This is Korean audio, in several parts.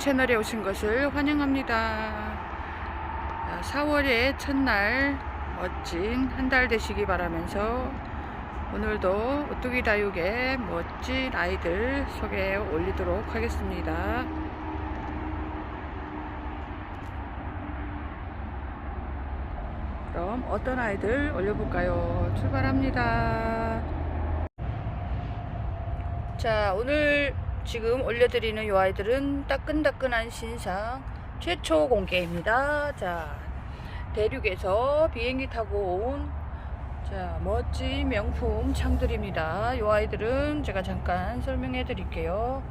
채널에 오신 것을 환영합니다. 4월의 첫날 멋진 한 달 되시기 바라면서 오늘도 오뚜기 다육의 멋진 아이들 소개해 올리도록 하겠습니다. 그럼 어떤 아이들 올려볼까요? 출발합니다. 자, 오늘 지금 올려드리는 요 아이들은 따끈따끈한 신상 최초 공개입니다. 자, 대륙에서 비행기 타고 온 자, 멋진 명품 창들입니다. 요 아이들은 제가 잠깐 설명해 드릴게요.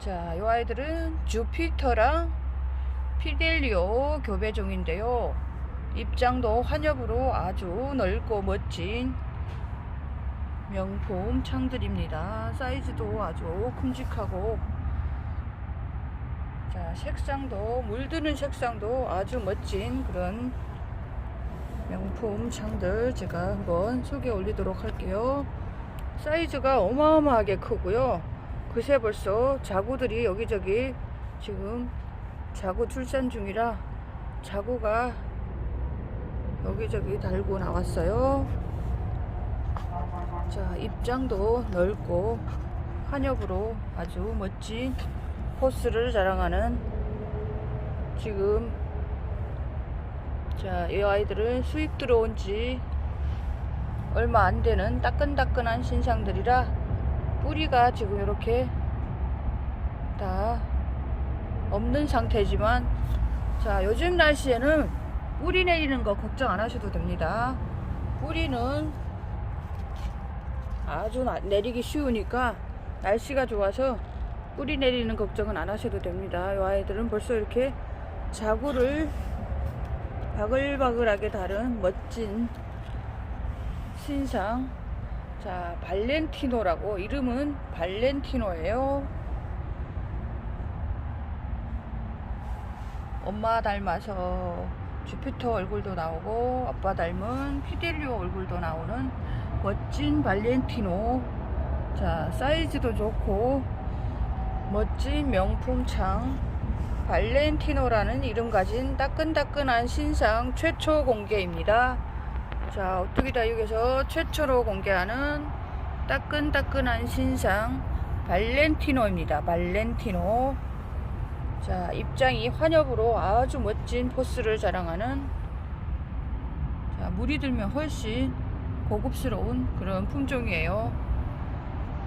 자, 요 아이들은 주피터랑 피델리오 교배종인데요. 입장도 환엽으로 아주 넓고 멋진 명품 창들입니다. 사이즈도 아주 큼직하고 자 색상도 물드는 색상도 아주 멋진 그런 명품 창들 제가 한번 소개 올리도록 할게요. 사이즈가 어마어마하게 크고요. 그새 벌써 자구들이 여기저기 지금 자구 출산 중이라 자구가 여기저기 달고 나왔어요. 자, 입장도 넓고 한엽으로 아주 멋진 포스를 자랑하는 지금 자, 이 아이들은 수입 들어온 지 얼마 안 되는 따끈따끈한 신상들이라 뿌리가 지금 이렇게 다 없는 상태지만 자, 요즘 날씨에는 뿌리 내리는 거 걱정 안 하셔도 됩니다. 뿌리는 아주 나- 내리기 쉬우니까 날씨가 좋아서 뿌리 내리는 걱정은 안 하셔도 됩니다. 이 아이들은 벌써 이렇게 자구를 바글바글하게 다른 멋진 신상. 자, 발렌티노라고 이름은 발렌티노예요. 엄마 닮아서 주피터 얼굴도 나오고 아빠 닮은 피델리오 얼굴도 나오는 멋진 발렌티노. 자 사이즈도 좋고 멋진 명품 창. 발렌티노라는 이름 가진 따끈따끈한 신상 최초 공개입니다. 자 오뚜기 다육에서 최초로 공개하는 따끈따끈한 신상 발렌티노입니다. 발렌티노. 자, 입장이 환엽으로 아주 멋진 포스를 자랑하는 자, 물이 들면 훨씬 고급스러운 그런 품종이에요.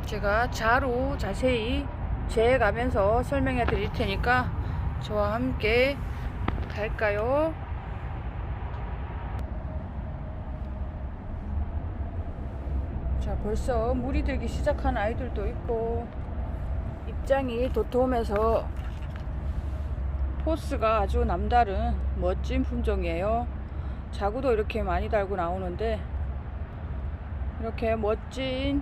제가 자로 자세히 재가면서 설명해 드릴 테니까 저와 함께 갈까요? 자, 벌써 물이 들기 시작한 아이들도 있고 입장이 도톰해서 포스가 아주 남다른 멋진 품종이에요. 자구도 이렇게 많이 달고 나오는데 이렇게 멋진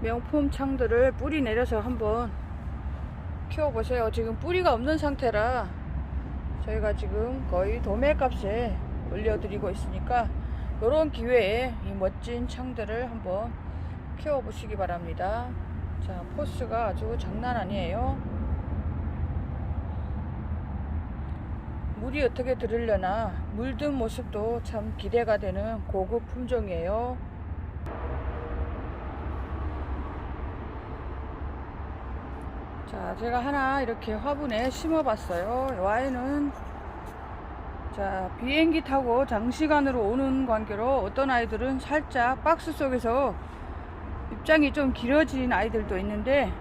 명품 창들을 뿌리 내려서 한번 키워보세요. 지금 뿌리가 없는 상태라 저희가 지금 거의 도매값에 올려드리고 있으니까 이런 기회에 이 멋진 창들을 한번 키워보시기 바랍니다. 자, 포스가 아주 장난 아니에요. 물이 어떻게 들으려나 물든 모습도 참 기대가 되는 고급 품종이에요. 자, 제가 하나 이렇게 화분에 심어봤어요. 이 아이는 자 비행기 타고 장시간으로 오는 관계로 어떤 아이들은 살짝 박스 속에서 입장이 좀 길어진 아이들도 있는데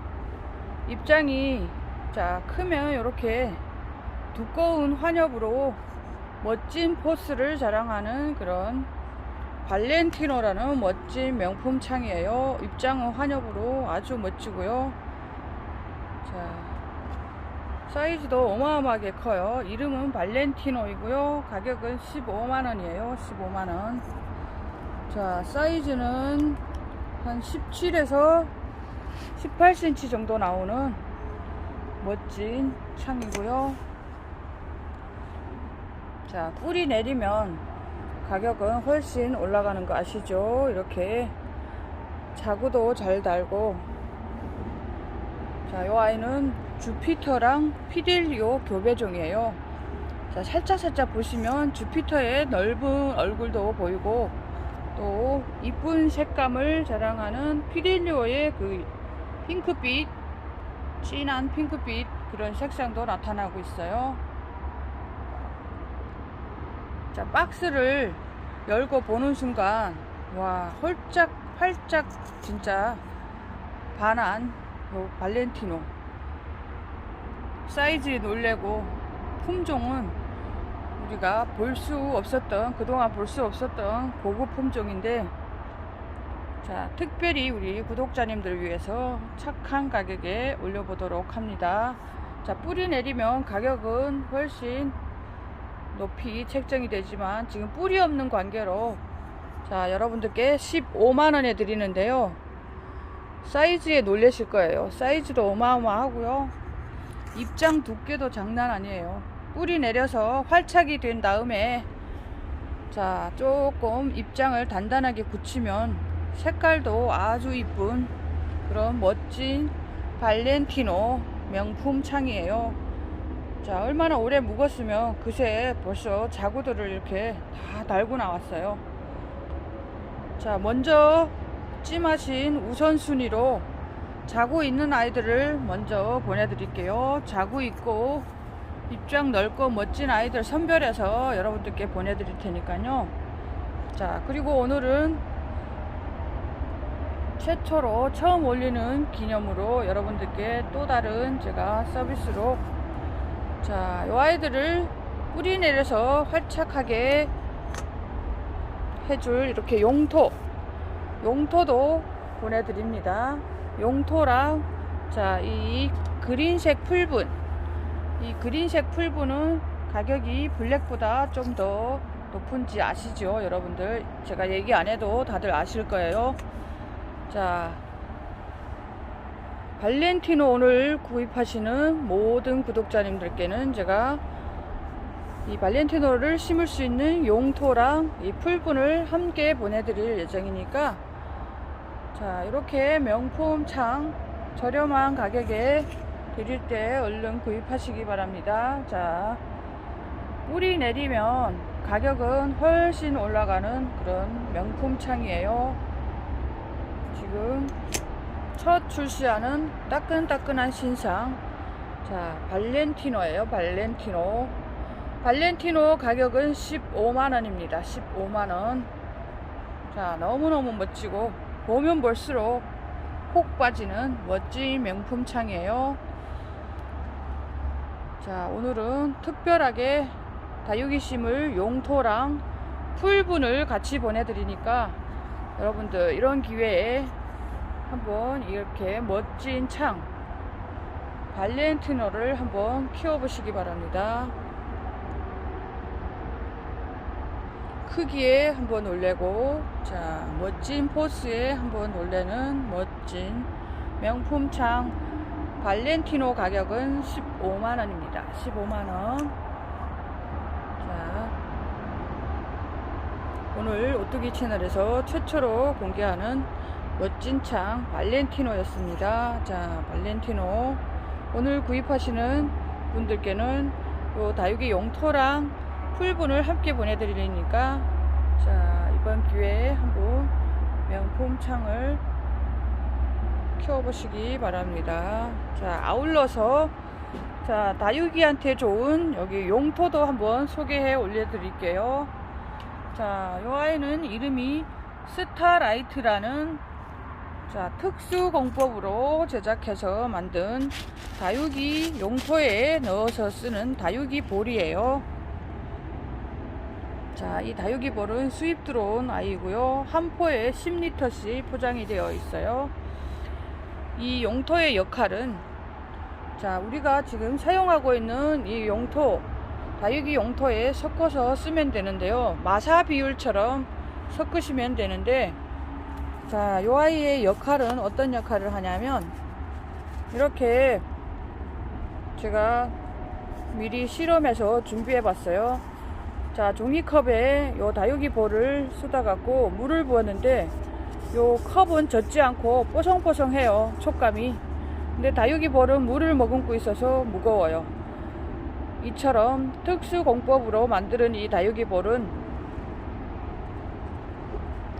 입장이 자 크면 이렇게 두꺼운 환엽으로 멋진 포스를 자랑하는 그런 발렌티노라는 멋진 명품 창이에요. 입장은 환엽으로 아주 멋지고요. 자, 사이즈도 어마어마하게 커요. 이름은 발렌티노이고요. 가격은 15만원이에요. 15만원. 자, 사이즈는 한 17에서 18cm 정도 나오는 멋진 창이고요. 자, 뿌리 내리면 가격은 훨씬 올라가는 거 아시죠? 이렇게 자구도 잘 달고 자, 이 아이는 주피터랑 피델리오 교배종이에요. 자, 살짝 살짝 보시면 주피터의 넓은 얼굴도 보이고 또 이쁜 색감을 자랑하는 피델리오의 그 핑크빛 진한 핑크빛 그런 색상도 나타나고 있어요. 자, 박스를 열고 보는 순간 와, 홀짝 활짝 진짜 반한 요 발렌티노. 사이즈에 놀래고 품종은 우리가 볼 수 없었던 그동안 볼 수 없었던 고급 품종인데 자 특별히 우리 구독자님들 위해서 착한 가격에 올려보도록 합니다. 자 뿌리 내리면 가격은 훨씬 높이 책정이 되지만 지금 뿌리 없는 관계로 자 여러분들께 15만원에 드리는데요 사이즈에 놀라실 거예요. 사이즈도 어마어마하고요. 입장 두께도 장난 아니에요. 뿌리 내려서 활착이 된 다음에 자 조금 입장을 단단하게 굳히면 색깔도 아주 이쁜 그런 멋진 발렌티노 명품 창이에요. 자 얼마나 오래 묵었으면 그새 벌써 자구들을 이렇게 다 달고 나왔어요. 자 먼저 찜하신 우선순위로 자고 있는 아이들을 먼저 보내드릴게요. 자고 있고 입장 넓고 멋진 아이들 선별해서 여러분들께 보내드릴 테니까요. 자 그리고 오늘은 최초로 처음 올리는 기념으로 여러분들께 또 다른 제가 서비스로 자, 이 아이들을 뿌리 내려서 활착하게 해줄 이렇게 용토, 용토도 보내드립니다. 용토랑 자, 이 그린색 풀분, 이 그린색 풀분은 가격이 블랙보다 좀 더 높은지 아시죠, 여러분들? 제가 얘기 안 해도 다들 아실 거예요. 자, 발렌티노 오늘 구입하시는 모든 구독자님들께는 제가 이 발렌티노를 심을 수 있는 용토랑 이 풀분을 함께 보내드릴 예정이니까 자 이렇게 명품 창 저렴한 가격에 드릴 때 얼른 구입하시기 바랍니다. 자 뿌리 내리면 가격은 훨씬 올라가는 그런 명품 창이에요. 지금 첫 출시하는 따끈따끈한 신상. 자 발렌티노예요 발렌티노. 발렌티노 가격은 15만원입니다. 15만원. 자 너무너무 멋지고 보면 볼수록 혹 빠지는 멋진 명품 창이에요 자 오늘은 특별하게 다육이 심을 용토랑 풀분을 같이 보내드리니까 여러분들 이런 기회에 한번 이렇게 멋진 창 발렌티노를 한번 키워보시기 바랍니다. 크기에 한번 놀래고 자 멋진 포스에 한번 놀래는 멋진 명품 창 발렌티노 가격은 15만원입니다. 15만원 자 오늘 오뚜기 채널에서 최초로 공개하는 멋진 창 발렌티노였습니다. 자, 발렌티노 오늘 구입하시는 분들께는 요 다육이 용토랑 풀분을 함께 보내드리니까 자 이번 기회에 한번 명품 창을 키워보시기 바랍니다. 자 아울러서 자 다육이한테 좋은 여기 용토도 한번 소개해 올려드릴게요. 자, 요 아이는 이름이 스타라이트라는 자, 특수 공법으로 제작해서 만든 다육이 용토에 넣어서 쓰는 다육이 볼이에요. 자, 이 다육이 볼은 수입 들어온 아이고요. 한 포에 10리터씩 포장이 되어 있어요. 이 용토의 역할은 자, 우리가 지금 사용하고 있는 이 용토 다육이 용토에 섞어서 쓰면 되는데요. 마사 비율처럼 섞으시면 되는데 자, 요 아이의 역할은 어떤 역할을 하냐면 이렇게 제가 미리 실험해서 준비해 봤어요. 자, 종이컵에 요 다육이 볼을 쏟아 갖고 물을 부었는데 요 컵은 젖지 않고 뽀송뽀송해요. 촉감이. 근데 다육이 볼은 물을 머금고 있어서 무거워요. 이처럼 특수 공법으로 만드는 이 다육이 볼은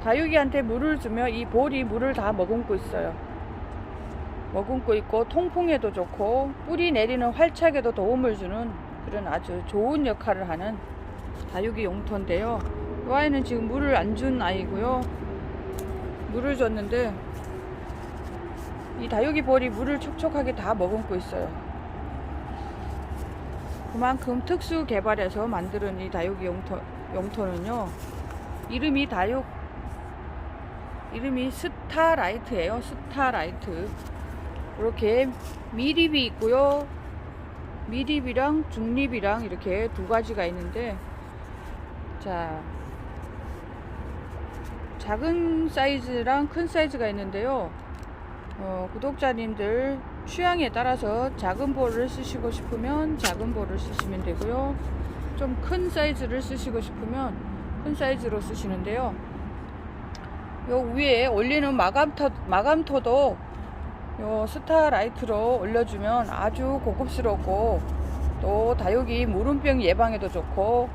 다육이한테 물을 주면 이 볼이 물을 다 머금고 있어요. 머금고 있고 통풍에도 좋고 뿌리 내리는 활착에도 도움을 주는 그런 아주 좋은 역할을 하는 다육이 용토인데요. 이 아이는 지금 물을 안 준 아이고요. 물을 줬는데 이 다육이 볼이 물을 촉촉하게 다 머금고 있어요. 그만큼 특수 개발해서 만드는 이 다육이 용토, 용토는요. 이름이 다육 이름이 스타라이트예요. 스타라이트. 이렇게 미립이 있고요. 미립이랑 중립이랑 이렇게 두 가지가 있는데 자 작은 사이즈랑 큰 사이즈가 있는데요. 어, 구독자님들 취향에 따라서 작은 볼을 쓰시고 싶으면 작은 볼을 쓰시면 되고요. 좀 큰 사이즈를 쓰시고 싶으면 큰 사이즈로 쓰시는데요. 요 위에 올리는 마감토, 마감토도 요 스타라이트로 올려주면 아주 고급스럽고 또 다육이 무름병 예방에도 좋고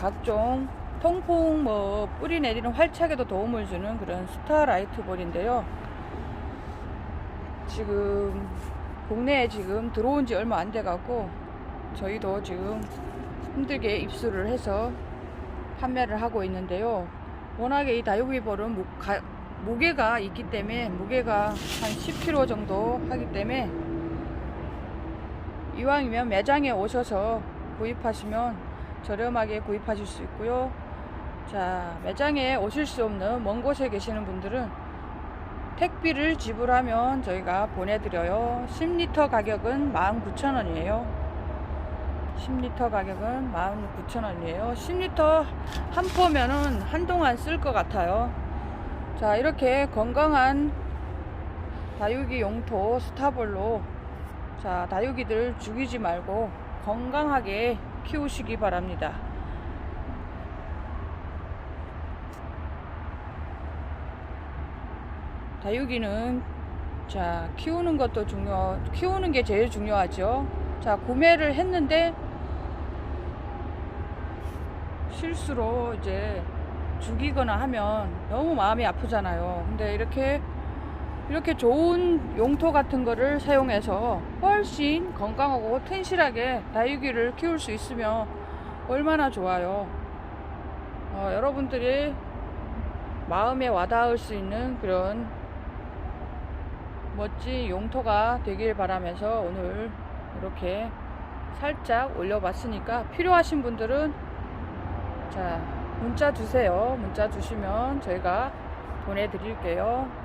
각종 통풍 뭐 뿌리 내리는 활착에도 도움을 주는 그런 스타라이트 볼인데요. 지금 국내에 지금 들어온 지 얼마 안 돼 갖고 저희도 지금 힘들게 입수를 해서 판매를 하고 있는데요. 워낙에 이 다육이 볼은 무, 가, 무게가 있기 때문에 무게가 한 10kg 정도 하기 때문에 이왕이면 매장에 오셔서 구입하시면 저렴하게 구입하실 수 있고요. 자, 매장에 오실 수 없는 먼 곳에 계시는 분들은 택비를 지불하면 저희가 보내드려요. 10리터 가격은 19,000원이에요. 10리터 가격은 19,000원이에요. 10리터 한 포면은 한동안 쓸 것 같아요. 자, 이렇게 건강한 다육이 용토 스타볼로 자, 다육이들 죽이지 말고 건강하게 키우시기 바랍니다. 다육이는 자, 키우는 것도 중요, 키우는 게 제일 중요하죠. 자, 구매를 했는데 실수로 이제 죽이거나 하면 너무 마음이 아프잖아요. 근데 이렇게 이렇게 좋은 용토 같은 거를 사용해서 훨씬 건강하고 튼실하게 다육이를 키울 수 있으면 얼마나 좋아요. 어, 여러분들이 마음에 와닿을 수 있는 그런 멋진 용토가 되길 바라면서 오늘 이렇게 살짝 올려봤으니까 필요하신 분들은 자 문자 주세요. 문자 주시면 저희가 보내드릴게요.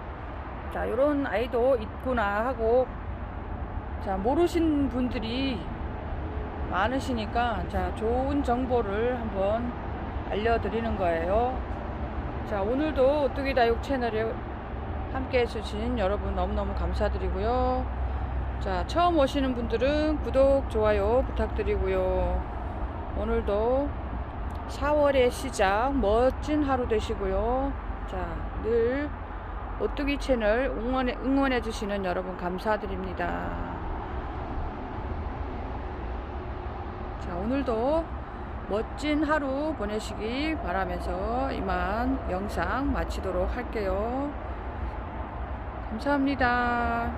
자, 요런 아이도 있구나 하고, 자, 모르신 분들이 많으시니까, 자, 좋은 정보를 한번 알려드리는 거예요. 자, 오늘도 오뚜기 다육 채널에 함께 해주신 여러분 너무너무 감사드리고요. 자, 처음 오시는 분들은 구독, 좋아요 부탁드리고요. 오늘도 4월의 시작 멋진 하루 되시고요. 자, 늘 오뚜기 채널 응원해, 응원해 주시는 여러분 감사드립니다. 자, 오늘도 멋진 하루 보내시기 바라면서 이만 영상 마치도록 할게요. 감사합니다.